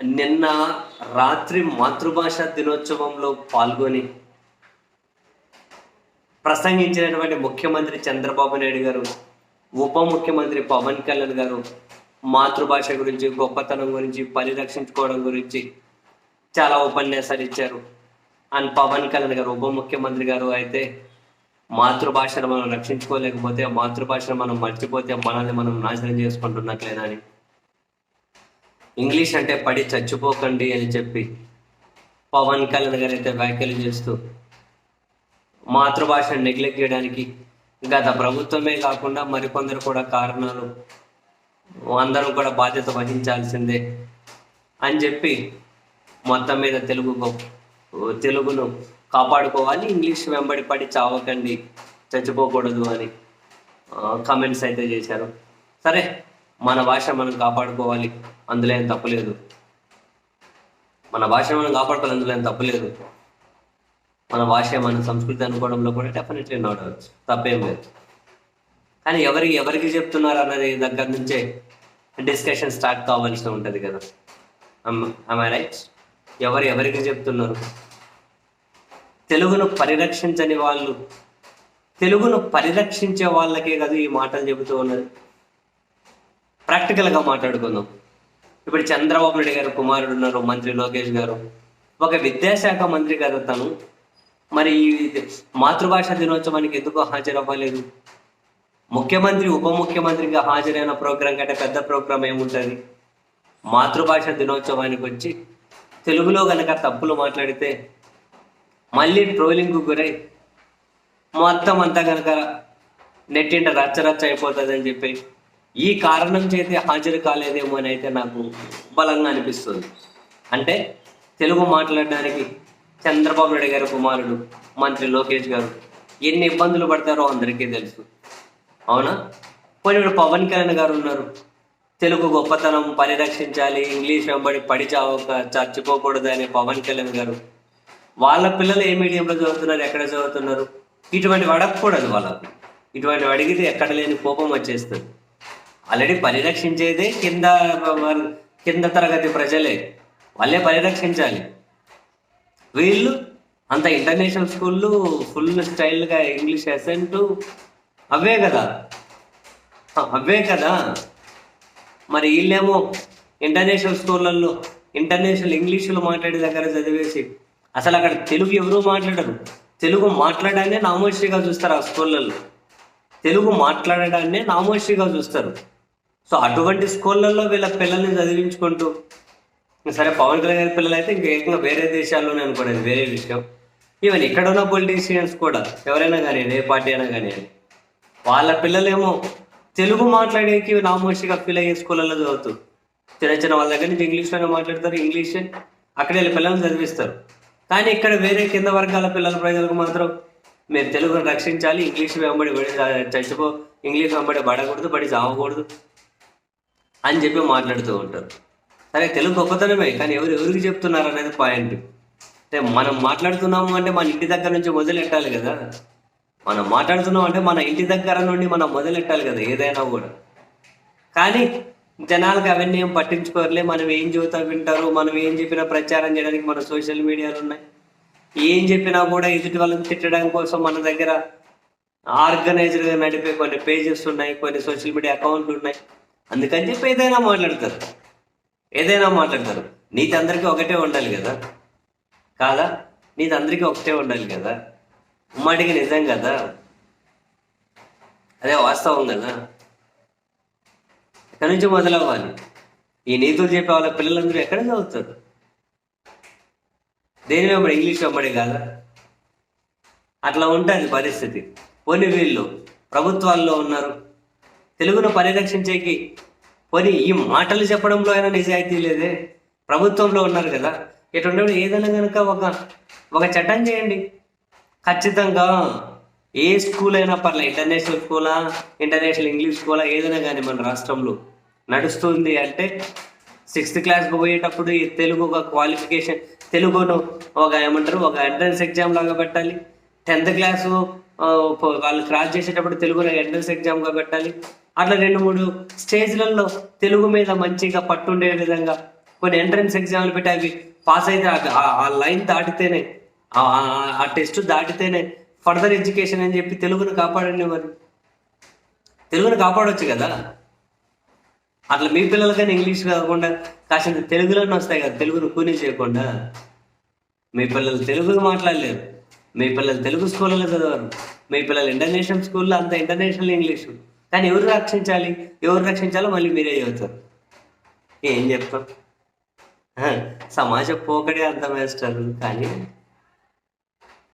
నిన్న రాత్రి మాతృభాష దినోత్సవంలో పాల్గొని ప్రసంగించినటువంటి ముఖ్యమంత్రి చంద్రబాబు నాయుడు గారు ఉప ముఖ్యమంత్రి పవన్ కళ్యాణ్ గారు మాతృభాష గురించి గొప్పతనం గురించి పరిరక్షించుకోవడం గురించి చాలా ఉపన్యాసాలు ఇచ్చారు. అండ్ పవన్ కళ్యాణ్ గారు ఉప ముఖ్యమంత్రి గారు అయితే మాతృభాషను మనం రక్షించుకోలేకపోతే మాతృభాషను మనం మర్చిపోతే మనల్ని మనం నాశనం చేసుకుంటున్నట్లేనా అని ఇంగ్లీష్ అంటే పడి చచ్చిపోకండి అని చెప్పి పవన్ కళ్యాణ్ గారు అయితే వ్యాఖ్యలు చేస్తూ మాతృభాషను నెగ్లెక్ట్ చేయడానికి గత ప్రభుత్వమే కాకుండా మరికొందరు కూడా కారణాలు అందరం కూడా బాధ్యత వహించాల్సిందే అని చెప్పి మొత్తం మీద తెలుగు తెలుగును కాపాడుకోవాలి ఇంగ్లీష్ వెంబడి పడి చావకండి చచ్చిపోకూడదు అని కామెంట్స్ అయితే చేశారు. సరే మన భాష మనం కాపాడుకోవాలి అందులో ఏం తప్పులేదు మన భాష మనం కాపాడుకోవాలి అందులో ఏం తప్పులేదు మన భాష మన సంస్కృతి అనుకోవడంలో కూడా డెఫినెట్లీ నాట్ తప్పేం లేదు. కానీ ఎవరికి ఎవరికి చెప్తున్నారు అన్నది దగ్గర నుంచే డిస్కషన్ స్టార్ట్ కావాల్సి ఉంటుంది కదా. రైట్ ఎవరు ఎవరికి చెప్తున్నారు? తెలుగును పరిరక్షించని వాళ్ళు తెలుగును పరిరక్షించే వాళ్ళకే కదా ఈ మాటలు చెబుతూ ఉన్నది. ప్రాక్టికల్గా మాట్లాడుకుందాం. ఇప్పుడు చంద్రబాబు నాయుడు గారు కుమారుడు ఉన్నారు మంత్రి లోకేష్ గారు. ఒక విద్యాశాఖ మంత్రి కదా తను. మరి ఈ మాతృభాష దినోత్సవానికి ఎందుకు హాజరవ్వలేదు? ముఖ్యమంత్రి ఉప ముఖ్యమంత్రిగా హాజరైన ప్రోగ్రాం కంటే పెద్ద ప్రోగ్రాం ఏముంటుంది? మాతృభాష దినోత్సవానికి వచ్చి తెలుగులో కనుక తప్పులు మాట్లాడితే మళ్ళీ ట్రోలింగ్కు గురై మొత్తం అంతా కనుక నెట్టింట రచ్చరచ్చ అయిపోతుంది అని చెప్పి ఈ కారణం చేతే హాజరు కాలేదేమో అని అయితే నాకు బలంగా అనిపిస్తుంది. అంటే తెలుగు మాట్లాడడానికి చంద్రబాబు నాయుడు గారి కుమారుడు మంత్రి లోకేష్ గారు ఎన్ని ఇబ్బందులు పడతారో అందరికీ తెలుసు. అవునా? పోనీ ఇప్పుడు పవన్ కళ్యాణ్ గారు ఉన్నారు. తెలుగు గొప్పతనం పరిరక్షించాలి ఇంగ్లీష్ వెంబడి పడి చావక చచ్చిపోకూడదు అని పవన్ కళ్యాణ్ గారు. వాళ్ళ పిల్లలు ఏ మీడియంలో చదువుతున్నారు ఎక్కడ చదువుతున్నారు? ఇటువంటివి అడగకూడదు వాళ్ళకు. ఇటువంటివి అడిగితే ఎక్కడ లేని కోపం వచ్చేస్తుంది. ఆల్రెడీ పరిరక్షించేదే కింద కింద తరగతి ప్రజలే. వాళ్ళే పరిరక్షించాలి. వీళ్ళు అంత ఇంటర్నేషనల్ స్కూళ్ళు ఫుల్ స్టైల్గా ఇంగ్లీష్ అసెంట్ అవే కదా. అవే కదా. మరి వీళ్ళేమో ఇంటర్నేషనల్ స్కూళ్ళల్లో ఇంటర్నేషనల్ ఇంగ్లీషులో మాట్లాడే దగ్గర చదివేసి అసలు అక్కడ తెలుగు ఎవరూ మాట్లాడరు. తెలుగు మాట్లాడానే నామోషిగా చూస్తారు ఆ స్కూళ్ళల్లో. తెలుగు మాట్లాడడాన్నే నామోషిగా చూస్తారు. సో అటువంటి స్కూళ్ళల్లో వీళ్ళ పిల్లల్ని చదివించుకుంటూ సరే పవన్ కళ్యాణ్ గారి పిల్లలు అయితే ఇంకా వేరే దేశాల్లోనే అనుకోలేదు వేరే విషయం. ఈవెన్ ఇక్కడ ఉన్న పొలిటీషియన్స్ కూడా ఎవరైనా కానీ ఏ పార్టీ అయినా కానీ వాళ్ళ పిల్లలేమో తెలుగు మాట్లాడేకి నామోషిగా ఫీల్ అయ్యే స్కూళ్ళలో చదువుతూ చిన్న చిన్న వాళ్ళ దగ్గర నుంచి ఇంగ్లీష్లోనే మాట్లాడతారు ఇంగ్లీష్ అక్కడ వెళ్ళి పిల్లల్ని చదివిస్తారు. కానీ ఇక్కడ వేరే కింద వర్గాల పిల్లల ప్రజలకు మాత్రం మీరు తెలుగును రక్షించాలి ఇంగ్లీష్ వెంబడి చచ్చిపో ఇంగ్లీష్ వెంబడి పడకూడదు పడి చావకూడదు. అని చెప్పి మాట్లాడుతూ ఉంటారు. సరే తెలుగు గొప్పతనమే కానీ ఎవరు ఎవరికి చెప్తున్నారు అనేది పాయింట్ అంటే మనం మాట్లాడుతున్నాము అంటే మన ఇంటి దగ్గర నుంచి మొదలెట్టాలి కదా. మనం మాట్లాడుతున్నాం అంటే మన ఇంటి దగ్గర నుండి మనం మొదలెట్టాలి కదా ఏదైనా కూడా. కానీ జనాలకు అవన్నీ ఏం పట్టించుకోరలే మనం ఏం చెబుతా వింటారు మనం ఏం చెప్పినా ప్రచారం చేయడానికి మన సోషల్ మీడియాలు ఉన్నాయి. ఏం చెప్పినా కూడా ఎదుటి వాళ్ళని తిట్టడం కోసం మన దగ్గర ఆర్గనైజ్డ్గా నడిపే కొన్ని పేజెస్ ఉన్నాయి కొన్ని సోషల్ మీడియా అకౌంట్లు ఉన్నాయి. అందుకని చెప్పి ఏదైనా మాట్లాడతారు. ఏదైనా మాట్లాడతారు. నీతి అందరికీ ఒకటే ఉండాలి కదా? కాదా? నీతి అందరికీ ఒకటే ఉండాలి కదా? ఉమ్మడికి నిజం కదా? అదే వాస్తవం కదా? ఎక్కడి నుంచి మొదలవ్వాలి? ఈ నీతులు చెప్పే వాళ్ళ పిల్లలందరూ ఎక్కడ చదువుతారు? దేని వెంబడి ఇంగ్లీష్ వెంబడి కాదా? అట్లా ఉంటుంది పరిస్థితి. కొన్ని వీళ్ళు ప్రభుత్వాల్లో ఉన్నారు. తెలుగును పరిరక్షించేకి. పోనీ ఈ మాటలు చెప్పడంలో అయినా నిజాయితీ లేదే? ప్రభుత్వంలో ఉన్నారు కదా. ఇటువంటి ఏదైనా కనుక ఒక ఒక చట్టం చేయండి. ఖచ్చితంగా ఏ స్కూల్ అయినా పర్లేదు ఇంటర్నేషనల్ స్కూలా ఇంటర్నేషనల్ ఇంగ్లీష్ స్కూలా ఏదైనా కానీ మన రాష్ట్రంలో నడుస్తుంది అంటే సిక్స్త్ క్లాస్కి పోయేటప్పుడు ఈ తెలుగు ఒక క్వాలిఫికేషన్ తెలుగును ఒక ఏమంటారు ఒక ఎంట్రన్స్ ఎగ్జామ్ లాగా పెట్టాలి. టెన్త్ క్లాసు వాళ్ళు క్రాస్ చేసేటప్పుడు తెలుగులో ఎంట్రన్స్ ఎగ్జామ్గా పెట్టాలి. అట్లా రెండు మూడు స్టేజ్లలో తెలుగు మీద మంచిగా పట్టుండే విధంగా కొన్ని ఎంట్రన్స్ ఎగ్జామ్లు పెట్టి అవి పాస్ అయితే ఆ- లైన్ దాటితేనే ఆ- టెస్ట్ దాటితేనే ఫర్దర్ ఎడ్యుకేషన్ అని చెప్పి తెలుగును కాపాడండి మరి తెలుగును కాపాడవచ్చు కదా? అట్లా మీ పిల్లలకైనా ఇంగ్లీష్ కాకుండా కాసిన తెలుగులోనే వస్తాయి కదా తెలుగును కూనీ చేయకుండా. మీ పిల్లలు తెలుగు మాట్లాడలేరు. మీ పిల్లలు తెలుగు స్కూల్లో చదవరు. మీ పిల్లలు ఇంటర్నేషనల్ స్కూల్లో అంత ఇంటర్నేషనల్ ఇంగ్లీషు. కానీ ఎవరు రక్షించాలి? ఎవరు రక్షించాలో మళ్ళీ మీరే చెబుతారు. ఏం చెప్తాం సమాజ పోకడే అంత వేస్తారు కానీ